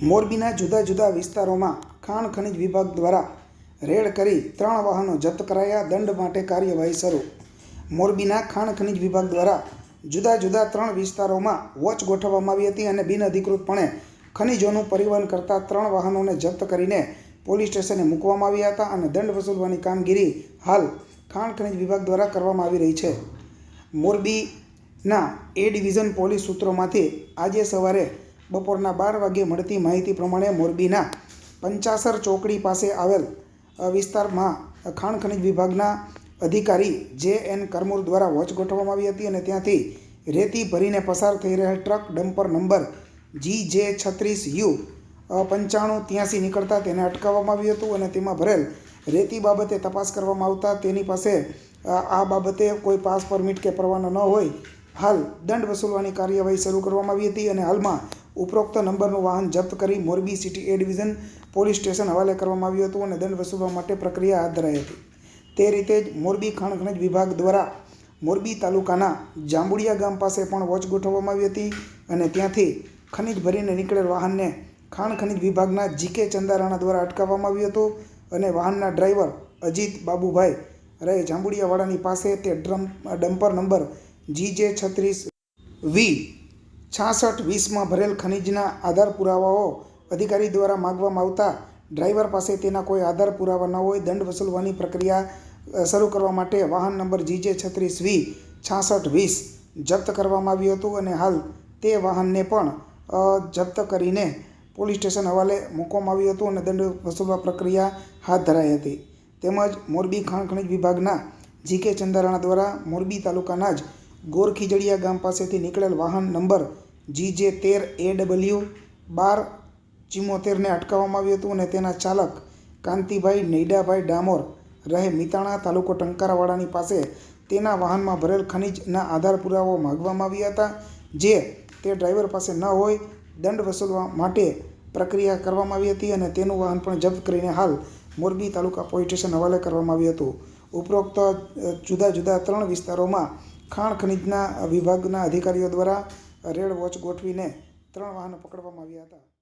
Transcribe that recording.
મોરબીના જુદા જુદા વિસ્તારોમાં ખાણ ખનિજ વિભાગ દ્વારા રેડ કરી ત્રણ વાહનો જપ્ત કરાયા, દંડ માટે કાર્યવાહી શરૂ. મોરબીના ખાણ ખનિજ વિભાગ દ્વારા જુદા જુદા ત્રણ વિસ્તારોમાં વોચ ગોઠવવામાં આવી હતી અને બિનઅધિકૃતપણે ખનિજોનું પરિવહન કરતા ત્રણ વાહનોને જપ્ત કરીને પોલીસ સ્ટેશને મૂકવામાં આવ્યા હતા અને દંડ વસૂલવાની કામગીરી હાલ ખાણ ખનિજ વિભાગ દ્વારા કરવામાં આવી રહી છે. મોરબીના એ ડિવિઝન પોલીસ સૂત્રોમાંથી આજે સવારે બપોરના બાર વાગ્યે મળતી માહિતી પ્રમાણે મોરબીના પંચાસર ચોકડી પાસે આવેલ વિસ્તારમાં ખાણ ખનિજ વિભાગના અધિકારી જે એન કરમૂર દ્વારા વોચ ગોઠવવામાં આવી હતી અને ત્યાંથી રેતી ભરીને પસાર થઈ રહેલ ટ્રક ડમ્પર નંબર જી જે છત્રીસ યુ પંચાણું ત્યાંસી નીકળતા તેને અટકાવવામાં આવ્યું હતું અને તેમાં ભરેલ રેતી બાબતે તપાસ કરવામાં આવતા તેની પાસે આ બાબતે કોઈ પાસ પરમિટ કે પરવાનો ન હોય, હાલ દંડ વસૂલવાની કાર્યવાહી શરૂ કરવામાં આવી હતી અને હાલમાં ઉપરોક્ત નંબરનું વાહન જપ્ત કરી Morbi city A division police station હવાલે કરવામાં આવ્યું હતું અને દંડ વસૂલવા માટે પ્રક્રિયા હાથ ધરાઈ હતી. તે રીતે જ મોરબી ખાણ ખનિજ વિભાગ દ્વારા મોરબી તાલુકાના જાંબુડિયા ગામ પાસે પણ વોચ ગોઠવવામાં આવી હતી અને ત્યાંથી ખનિજ ભરીને નીકળેલ વાહનને ખાણ ખનિજ વિભાગના જીકે ચંદારાણા દ્વારા અટકાવવામાં આવ્યું હતું અને વાહનના ડ્રાઈવર અજીત બાબુભાઈ રહે જાંબુડિયાવાડાની પાસે તે ડ્રમ, ડમ્પર નંબર જી જે છત્રીસ વી છાસઠ વીસમાં ભરેલ ખનિજના આધાર પુરાવાઓ અધિકારી દ્વારા માગવામાં આવતા ડ્રાઈવર પાસે તેના કોઈ આધાર પુરાવા ન હોય, દંડ વસૂલવાની પ્રક્રિયા શરૂ કરવા માટે વાહન નંબર જીજે છત્રીસ વી છાસઠ વીસ જપ્ત કરવામાં આવ્યું હતું અને હાલ તે વાહનને પણ જપ્ત કરીને પોલીસ સ્ટેશન હવાલે મૂકવામાં આવ્યું હતું અને દંડ વસૂલવા પ્રક્રિયા હાથ ધરાઈ હતી. તેમજ મોરબી ખાણ ખનિજ વિભાગના જીકે ચંદારાણા દ્વારા મોરબી તાલુકાના જ ગોર ખીજડીયા ગામ પાસેથી નીકળેલ વાહન નંબર જી જે તેર એ ડબલ્યુ બાર ચિમોતેરને અટકાવવામાં આવ્યું હતું અને તેના ચાલક કાંતિભાઈ નૈડાભાઈ ડામોર રહે મિતાણા તાલુકો ટંકારાવાડાની પાસે. તેના વાહનમાં ભરેલ ખનિજના આધાર પુરાવાઓ માગવામાં આવ્યા હતા. જે તે ડ્રાઈવર પાસે ન હોય, દંડ વસૂલવા માટે પ્રક્રિયા કરવામાં આવી હતી અને તેનું વાહન પણ જપ્ત કરીને હાલ મોરબી તાલુકા પોલીસ સ્ટેશન હવાલે કરવામાં આવ્યું હતું. ઉપરોક્ત જુદા જુદા ત્રણ વિસ્તારોમાં ખાણ ખનિજના વિભાગના અધિકારીઓ દ્વારા રેડ વોચ ગોઠવીને ત્રણ વાહનો પકડવામાં આવ્યા હતા.